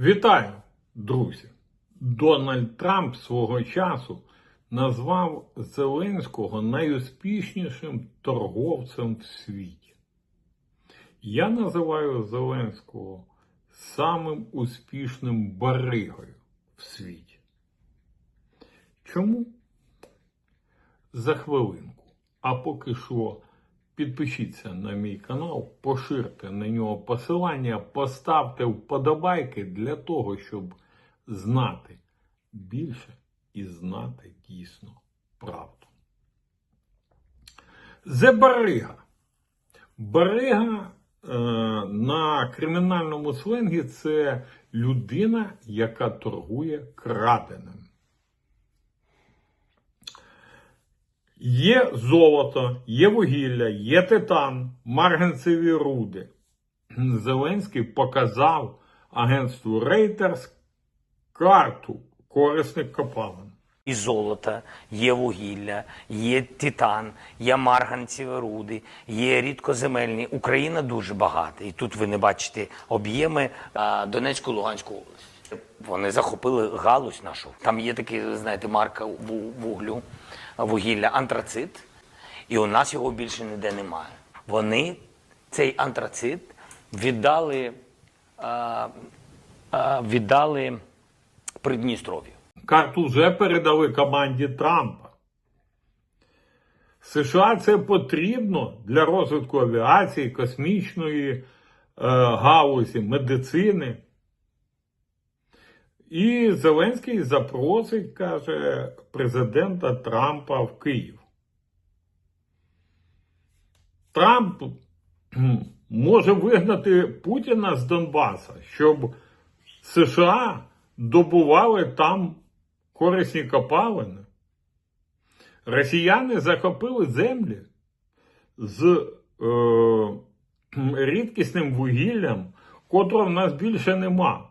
Вітаю, друзі! Дональд Трамп свого часу назвав Зеленського найуспішнішим торговцем в світі. Я називаю Зеленського самим успішним баригою в світі. Чому? За хвилинку. А поки що підпишіться на мій канал, поширте на нього посилання, поставте вподобайки для того, щоб знати більше і знати дійсно правду. Зе Барига. Барига е, на кримінальному сленгі це людина, яка торгує краденим. Є золото, є вугілля, є титан, марганцеві руди. Зеленський показав агентству Reuters карту корисних копалин. і золото, є вугілля, є титан, є марганцеві руди, є рідкоземельні. Україна дуже багата. І тут ви не бачите об'єми Донецьку, Луганську область. Вони захопили галузь нашу. Там є такі, знаєте, марка вуглю, вугілля, антрацит. І у нас його більше ніде немає. Вони цей антрацит віддали, а, а, віддали Придністров'ю. Карту вже передали команді Трампа. США це потрібно для розвитку авіації, космічної е, галузі, медицини. І Зеленський запросить, каже, президента Трампа в Київ. Трамп може вигнати Путіна з Донбаса, щоб США добували там корисні копалини. Росіяни захопили землі з е, рідкісним вугіллям, котрого в нас більше нема.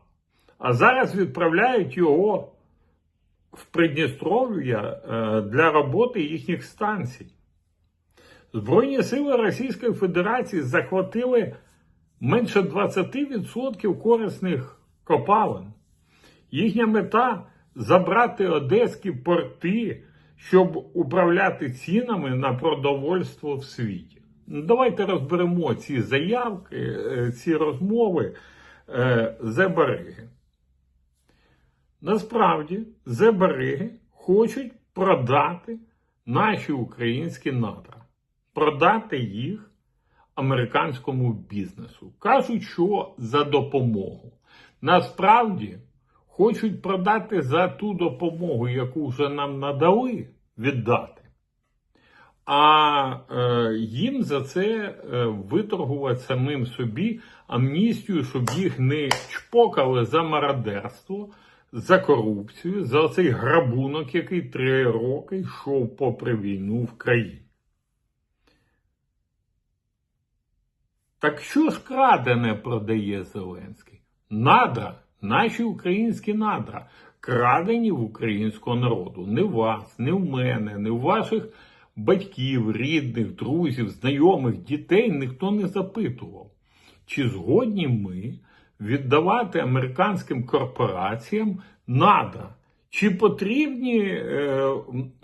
А зараз відправляють його в Придністров'я е, для роботи їхніх станцій. Збройні сили Російської Федерації захватили менше 20% корисних копалин. Їхня мета забрати одеські порти, щоб управляти цінами на продовольство в світі. Ну, Давайте розберемо ці заявки, е, ці розмови е, Зебариги. Насправді, Зебариги хочуть продати наші українські надра, продати їх американському бізнесу. Кажуть, що за допомогу. Насправді хочуть продати за ту допомогу, яку вже нам надали віддати. А е, їм за це е, виторгувати самим собі амністію, щоб їх не чпокали за мародерство, за корупцію, за цей грабунок, який три роки йшов попри війну в країні. Так що ж крадене продає Зеленський? Надра, наші українські надра, крадені в українського народу. Не в вас, не в мене, не в ваших батьків, рідних, друзів, знайомих, дітей ніхто не запитував. Чи згодні ми віддавати американським корпораціям надра? Чи потрібні, е,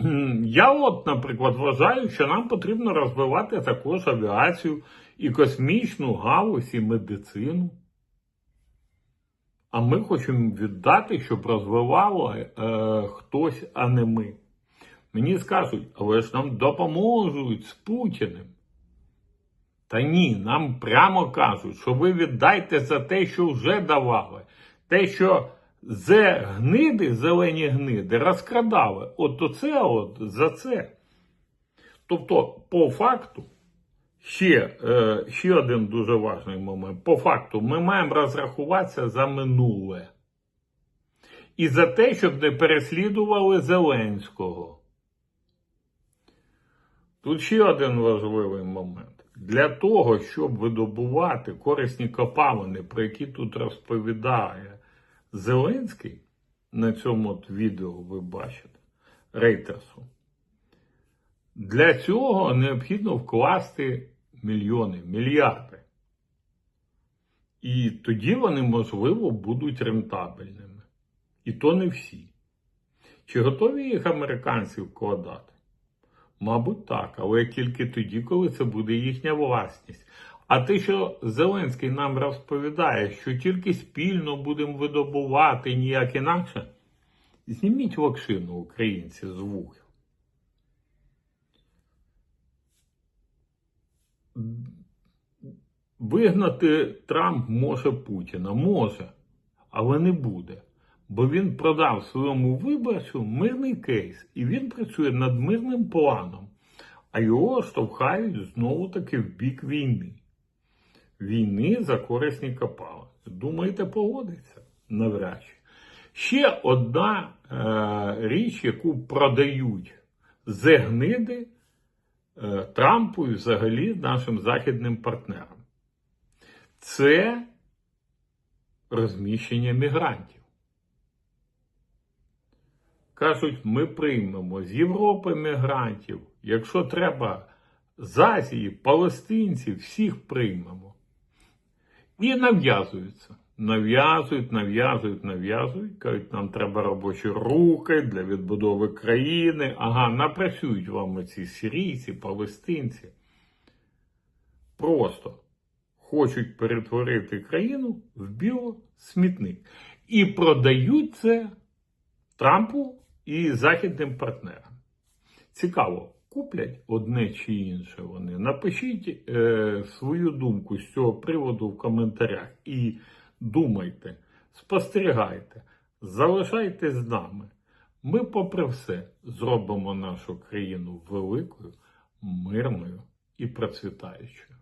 я от, наприклад, вважаю, що нам потрібно розвивати також авіацію і космічну галузь, і медицину. А ми хочемо віддати, щоб розвивало е, хтось, а не ми. Мені скажуть, але ж нам допоможуть з Путіним. Та ні, нам прямо кажуть, що ви віддайте за те, що вже давали. Те, що зе гниди, зелені гниди, розкрадали. От оце от за це. Тобто, по факту, ще, е, ще один дуже важний момент. По факту, ми маємо розрахуватися за минуле. І за те, щоб не переслідували Зеленського. Тут ще один важливий момент. Для того, щоб видобувати корисні копалини, про які тут розповідає Зеленський, на цьому от відео ви бачите, рейтерсу, для цього необхідно вкласти мільйони, мільярди. І тоді вони, можливо, будуть рентабельними. І то не всі. Чи готові їх американці вкладати? Мабуть, так, але тільки тоді, коли це буде їхня власність. А те, що Зеленський нам розповідає, що тільки спільно будемо видобувати ніяк інакше, зніміть локшину українці з вух. Вигнати Трамп може Путіна, може, але не буде. Бо він продав своєму виборцю мирний кейс, і він працює над мирним планом, а його штовхають знову таки в бік війни. Війни за корисні копали. Думаєте, погодиться? Навряд чи. Ще одна е, річ, яку продають зегниди е, Трампу і взагалі нашим західним партнерам. Це розміщення мігрантів. Кажуть, ми приймемо з Європи мігрантів. Якщо треба з Азії, палестинців, всіх приймемо. І нав'язуються. Нав'язують, нав'язують, нав'язують. Кажуть, нам треба робочі руки для відбудови країни. Ага, напрацюють вам ці сирійці, палестинці. Просто хочуть перетворити країну в біосмітник. І продають це Трампу і західним партнерам. Цікаво, куплять одне чи інше вони. Напишіть е, свою думку з цього приводу в коментарях і думайте, спостерігайте, залишайтесь з нами. Ми, попри все, зробимо нашу країну великою, мирною і процвітаючою.